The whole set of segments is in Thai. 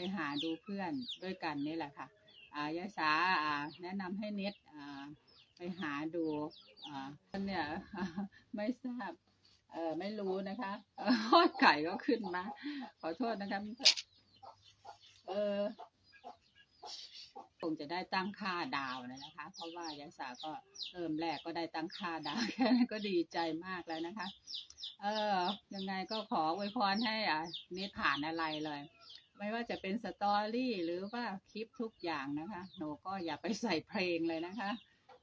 ไปหาดูเพื่อนด้วยกันนี่แหละค่ะอ่ายายสาอ่าแนะนำให้เน็ตอ่าไปหาดูอ่านเนี่ยไม่ทราบเออไม่รู้นะคะเออทอดไก่ก็ขึ้นมา ขอโทษนะคะเออคงจะได้ตั้งค่าดาวนะคะ เพราะว่ายายสาก็เริ่มแรกก็ได้ตั้งค่าดาวแค่นั้นก็ดีใจมากแล้วนะคะ เออยังไงก็ขออวยพรให้อะนิดผ่านอะไรเลย ไม่ว่าจะเป็นสตอรี่หรือว่าคลิปทุกอย่างนะคะ หนูก็อย่าไปใส่เพลงเลยนะคะ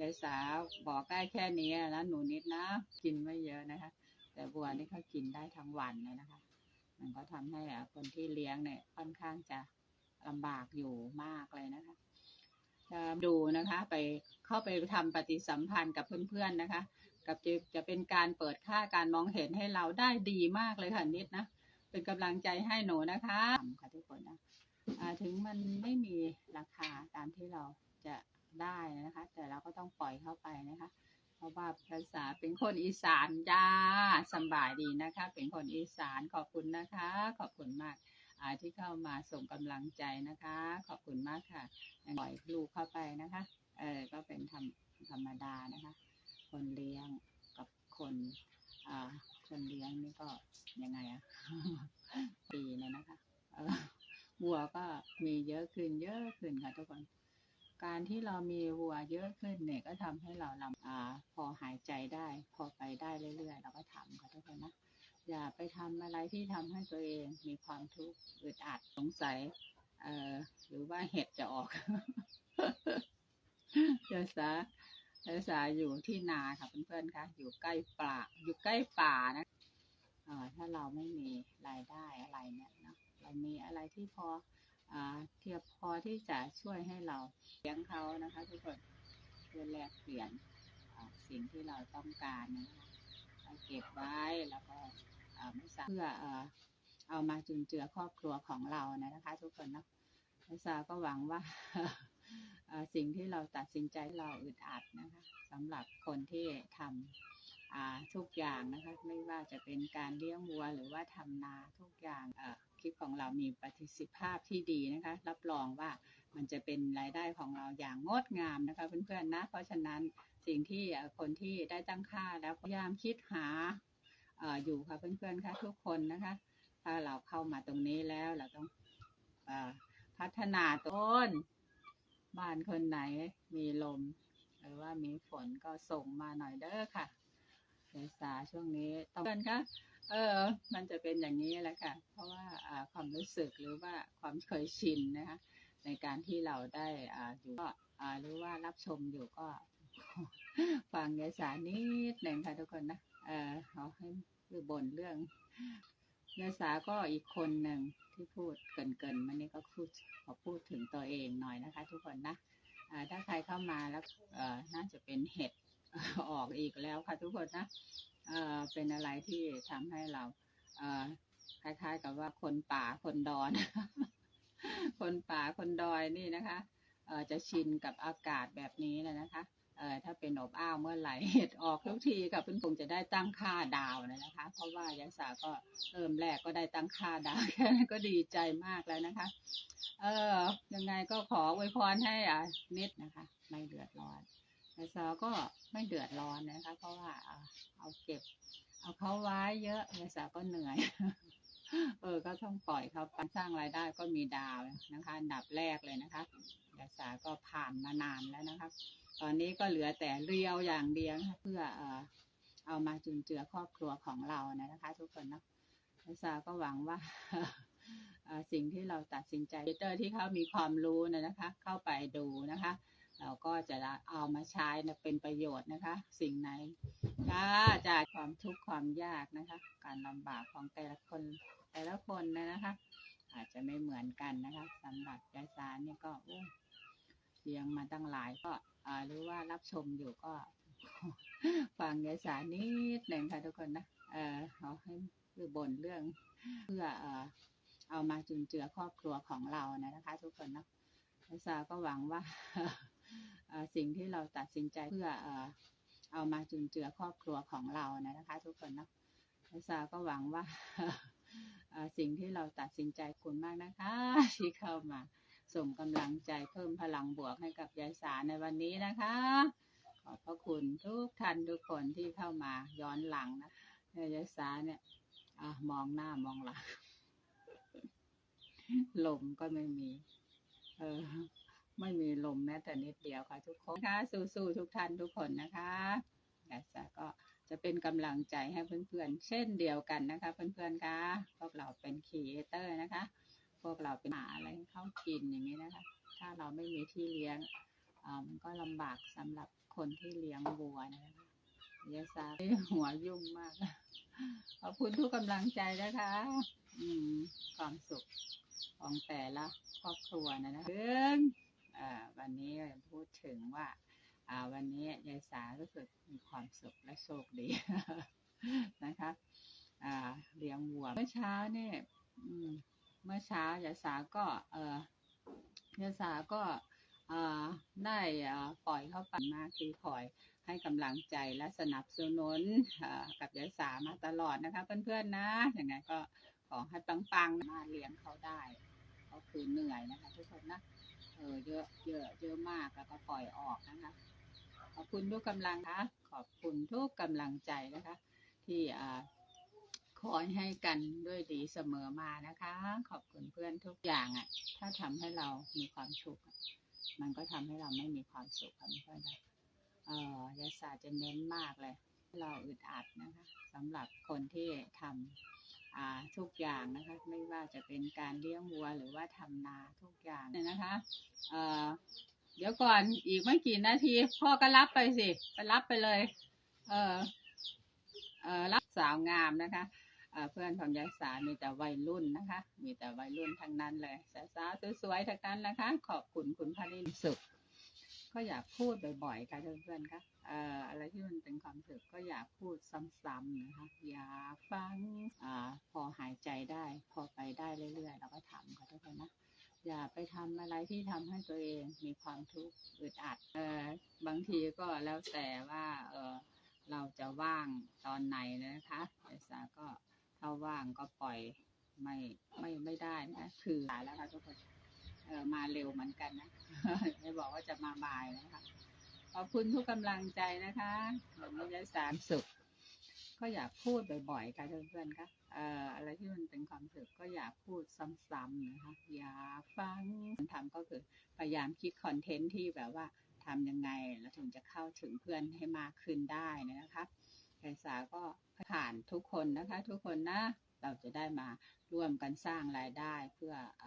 ยายสาวบอกได้แค่นี้นะหนูนิดนะ กินไม่เยอะนะคะ แต่บัวนี่เขากินได้ทั้งวันเลยนะคะ มันก็ทำให้คนที่เลี้ยงเนี่ยค่อนข้างจะลำบากอยู่มากเลยนะคะจะดูนะคะ ไปเข้าไปทำปฏิสัมพันธ์กับเพื่อนๆนะคะ กับจะจะเป็นการเปิดค่าการมองเห็นให้เราได้ดีมากเลยค่ะนิดนะ เป็นกำลังใจให้หนูนะคะค่ะทุกคนนะถึงมันไม่มีราคาตามที่เราจะได้นะคะ แต่เราก็ต้องปล่อยเข้าไปนะคะ เพราะว่าภาษาเป็นคนอีสานจ้าสบายดีนะคะ เป็นคนอีสานขอบคุณนะคะ ขอบคุณมากที่เข้ามาส่งกำลังใจนะคะ ขอบคุณมากค่ะปล่อยลูกเข้าไปนะคะเออก็เป็นธรรมธรรมดานะคะ คนเลี้ยงกับคนอ่า คนเลี้ยงนี่ก็ยังไงอะปีเนี่ยนะคะเออวัวก็มีเยอะขึ้นเยอะขึ้นค่ะทุกคน การที่เรามีวัวเยอะขึ้นเนี่ยก็ทำให้เราลำอ่าพอหายใจได้ พอไปได้เรื่อยๆ เราก็ทำค่ะทุกคนนะ อย่าไปทำอะไรที่ทำให้ตัวเองมีความทุกข์อึดอัดสงสัยเอ่อหรือว่าเห็ดจะออกเจษา เจษาอยู่ที่นาค่ะเพื่อนๆคะอยู่ใกล้ป่าอยู่ใกล้ป่านะเออถ้าเราไม่มีรายได้อะไรเนี่ยเนาะเรามีอะไรที่พออ่าเทียบพอที่จะช่วยให้เราเลี้ยงเขานะคะทุกคนเพื่อแลกเปลี่ยนสิ่งที่เราต้องการนะคะเก็บไว้แล้วก็อ่าไม่สาเพื่อเออเอามาจุนเจือครอบครัวของเรานะคะ ทุกคนเนาะไม่ทราก็หวังว่า สิ่งที่เราตัดสินใจเราอึดอัดนะคะสำหรับคนที่ทำทุกอย่างนะคะไม่ว่าจะเป็นการเลี้ยงวัวหรือว่าทำนาทุกอย่างคลิปของเรามีประสิทธิภาพที่ดีนะคะ รับรองว่ามันจะเป็นรายได้ของเราอย่างงดงามนะคะเพื่อนๆนะ เพราะฉะนั้นสิ่งที่คนที่ได้ตั้งค่าแล้วพยายามคิดหาออยู่ค่ะเพื่อนๆค่ะทุกคนนะคะ ถ้าเราเข้ามาตรงนี้แล้วเราต้องอพัฒนาต้น บ้านคนไหนมีลม หรือว่ามีฝนก็ส่งมาหน่อยเด้อค่ะเมษาช่วงนี้ต้องกันคะเออ มันจะเป็นอย่างนี้แหละค่ะ เพราะว่าความรู้สึกหรือว่าความเคยชินนะคะ ในการที่เราได้อ่าอยู่ก็อ่าหรือว่ารับชมอยู่ก็ฟังยายสานิดหนึ่งค่ะทุกคนนะ เออขาให้คือบนเรื่อง ยายสาก็อีกคนหนึ่งที่พูดเกินๆมานี่ก็พูดขอพูดถึงตัวเองหน่อยนะคะ ทุกคนนะถ้าใครเข้ามาแล้วน่าจะเป็นเห็ดออกอีกแล้วค่ะทุกคนนะเป็นอะไรที่ทำให้เราคล้ายๆ กับว่าคนป่าคนดอน คนป่าคนดอยนี่นะคะจะชินกับอากาศแบบนี้แหละนะคะ เออถ้าเป็นอบอ้าวเมื่อไหร่เห็ดออกทุกทีกับเพื่อนคงจะได้ตั้งค่าดาวนะคะ เพราะว่ายาสาก็เริ่มแรกก็ได้ตั้งค่าดาวแค่นั้นก็ดีใจมากแล้วนะคะ เออยังไงก็ขออวยพรให้อะนิดนะคะ ไม่เดือดร้อนยาสาก็ไม่เดือดร้อนนะคะ เพราะว่าเอาเก็บ เอาเขาไว้เยอะยาสาก็เหนื่อย เออก็ต้องปล่อยเขาไปสร้างรายได้ก็มีดาวนะคะอันดับแรกเลยนะคะยาสาก็ผ่านมานานแล้วนะคะ ตอนนี้ก็เหลือแต่เรียวอย่างเดียวเพื่อเออเอามาจุนเจือครอบครัวของเรานะคะ ทุกคนเนาะลิซาก็หวังว่าสิ่งที่เราตัดสินใจเตอร์ที่เขามีความรู้นะคะ เข้าไปดูนะคะ เราก็จะเอามาใช้นะเป็นประโยชน์นะคะ สิ่งไหนก็จากความทุกข์ความยากนะคะ การลำบากของแต่ละคนแต่ละคนนะนะคะ อาจจะไม่เหมือนกันนะคะสำหรับยายสารนี่ก็เลี้ยงมาตั้งหลายก็หรือว่ารับชมอยู่ก็ฟังยายสารนิดหนึ่งค่ะทุกคนนะเออเขาให้คือบ่นเรื่องเพื่อเออเอามาจุนเจือครอบครัวของเรานะคะ ทุกคนนะยายสาก็หวังว่า สิ่งที่เราตัดสินใจเพื่อเอามาจุนเจือครอบครัวของเรานะคะ ทุกคนเนาะยายสาก็หวังว่าสิ่งที่เราตัดสินใจคุณมากนะคะ ที่เข้ามาส่งกำลังใจเพิ่มพลังบวกให้กับยายสาในวันนี้นะคะ ขอบพระคุณทุกท่านทุกคนที่เข้ามาย้อนหลังนะยายสาเนี่ยอมองหน้ามองหลังลมก็ไม่มี เออ ไม่มีลมแม้แต่นิดเดียวค่ะทุกคนนะคะสู้ๆทุกท่านทุกคนนะคะยาสาก็จะเป็นกำลังใจให้เพื่อนๆ เช่นเดียวกันนะคะเพื่อนๆคะพวกเราเป็นครีเอเตอร์นะคะ พวกเราเป็นหาอะไรให้ากินอย่างนี้นะคะ ถ้าเราไม่มีที่เลี้ยงอ่ามันก็ลำบากสำหรับคนที่เลี้ยงวัวนะคะยายสาหัวยุ่งมากขอบคุณทุกกำลังใจนะคะ อืมความสุขของแต่ละครอบครัวนะนะถึงอ่า วันนี้พูดถึงว่าวันนี้ยายสารู้สึกมีความสุขและโชคดีนะคะเลี้ยงวัวเมื่อเช้าเนี่ยเมื่อเช้ายายสาก็เอยายสาก็ได้ปล่อยเข้าไปมาคือคอยให้กำลังใจและสนับสนุนกับยายสามาตลอดนะคะเพื่อนๆนะยังไงก็ขอให้ปังๆมาเลี้ยงเขาได้ก็คือเหนื่อยนะคะทุกคนนะ ออเยอะเยอะเยอะมากแล้วก็ปล่อยออกนะคะ ขอบคุณทุกกำลังคะขอบคุณทุกกำลังใจนะคะ ที่อ่าคอยให้กันด้วยดีเสมอมานะคะ ขอบคุณเพื่อนทุกอย่างอะ ถ้าทำให้เรามีความสุขมันก็ทำให้เราไม่มีความสุขค่ะเพื่อนๆเออยาศาสตร์จะเน้นมากเลย เราอึดอัดนะคะสำหรับคนที่ทำ ทุกอย่างนะคะไม่ว่าจะเป็นการเลี้ยงวัวหรือว่าทำนาทุกอย่างเนี่ยนะคะเเดี๋ยวก่อนอีกไม่กี่นาทีพ่อก็รับไปสิไปรับไปเลยเออเออรับสาวงามนะคะเพื่อนของยายสามีแต่วัยรุ่นนะคะ มีแต่วัยรุ่นทั้งนั้นเลยสาวๆสวยๆทั้งนั้นนะคะ ขอบคุณคุณพารินสุข ก็อยากพูดบ่อยๆค่ะเพื่อนๆคะเอ่ออะไรที่มันเป็นความสุขก็อยากพูดซ้ำๆนะคะอยากฟังอ่าพอหายใจได้ พอไปได้เรื่อยๆเราก็ทำค่ะทุกคนนะอย่าไปทำอะไรที่ทำให้ตัวเองมีความทุกข์อึดอัดเออบางทีก็แล้วแต่ว่าเออเราจะว่างตอนไหนนะคะยายสาก็ถ้าว่างก็ปล่อยไม่ไม่ไม่ได้นะคือสายแล้วค่ะทุกคนเออมาเร็วเหมือนกันนะ จะมาบ่ายนะคะขอบคุณทุกกำลังใจนะคะวันนี้ได้สามสุข ก็อยากพูดบ่อยๆค่ะเพื่อนๆคะเอ่ออะไรที่มันเป็นความสุขก็อยากพูดซ้ำๆนะคะอยากฟังทำก็คือพยายามคิดคอนเทนต์ที่แบบว่าทำยังไงแล้วถึงจะเข้าถึงเพื่อนให้มากขึ้นได้นะคะไกสาก็ผ่านทุกคนนะคะ ทุกคนนะเราจะได้มาร่วมกันสร้างรายได้เพื่ออ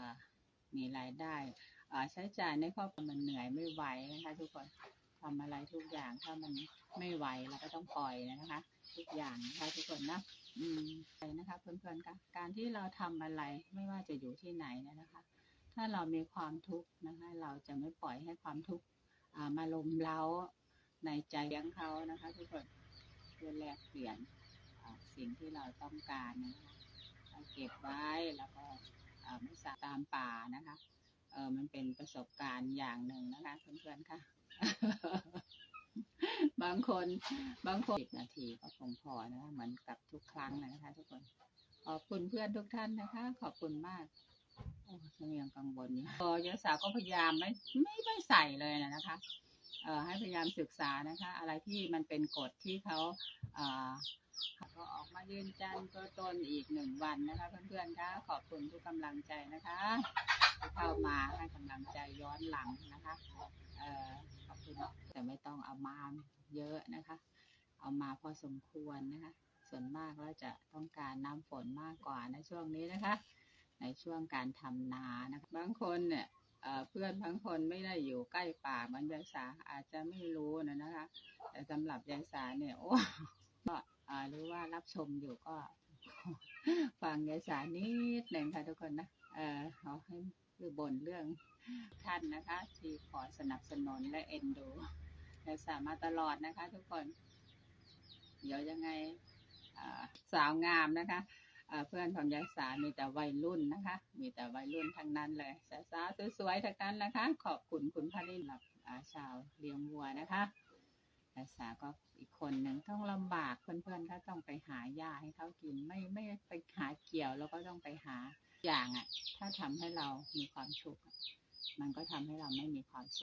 มีรายได้ ใช้จ่ายในครอบครัวมันเหนื่อยไม่ไหวนะคะ ทุกคนทำอะไรทุกอย่างถ้ามันไม่ไหวเราก็ต้องปล่อยนะคะ ทุกอย่างนะคะทุกคนนะอืมไปนะคะเพื่อนๆคะการที่เราทำอะไรไม่ว่าจะอยู่ที่ไหนนะคะ ถ้าเรามีความทุกข์นะคะ เราจะไม่ปล่อยให้ความทุกข์อ่ามาลมเล้าในใจเลี้ยงเขานะคะ ทุกคนเพื่อแลกเปลี่ยนสิ่งที่เราต้องการนะคะเก็บไว้แล้วก็อ่าไม่สาตามป่านะคะ เออมันเป็นประสบการณ์อย่างหนึ่งนะคะเพื่อนๆค่ะ บางคนบางคนสิบนาทีก็คงพอนะคะเหมือนกับทุกครั้งนะคะ ทุกคนขอบคุณเพื่อนทุกท่านนะคะ ขอบคุณมากโอ้ฉันยังกังวลอยู่พอยศสาวก็พยายามไม่ไม่ไม่ใส่เลยนะคะ ให้พยายามศึกษานะคะ อะไรที่มันเป็นกฎที่เขาเอ่อก็ออกมายืนยันตัวตนอีกหนึ่งวันนะคะเพื่อนๆคะขอบคุณทุกกำลังใจนะคะที่เข้ามาให้กำลังใจย้อนหลังนะคะเออขอบคุณแต่ไม่ต้องเอามาเยอะนะคะ เอามาพอสมควรนะคะ ส่วนมากเราจะต้องการน้ำฝนมากกว่าในช่วงนี้นะคะ ในช่วงการทำนานะคะบางคนเนี่ย เพื่อนบางคนไม่ได้อยู่ใกล้ป่าเหมือนยายสาอาจจะไม่รู้นะนะคะ แต่สำหรับยายสาเนี่ยโอ้ก็อ่าหรือว่ารับชมอยู่ก็ฟังยายสานิดหนึ่งค่ะทุกคนนะเออเขาให้คือบ่นเรื่องท่านนะคะ ที่ขอสนับสนุนและเอ็นดูยายสามาตลอดนะคะ ทุกคน เดี๋ยวยังไงสาวงามนะคะ เพื่อนของยายสามีแต่วัยรุ่นนะคะ มีแต่วัยรุ่นทั้งนั้นเลยสาวๆสวยๆทั้งนั้นนะคะ ขอบคุณคุณพารินหลับชาวเลี้ยงวัวนะคะภาษาก็อีกคนหนึ่งต้องลำบากเพื่อนๆก็ต้องไปหาหญ้าให้เขากินไม่ไม่ไปหาเกี่ยวแล้วก็ต้องไปหาอย่างอะ ถ้าทำให้เรามีความสุขมันก็ทำให้เราไม่มีความสุข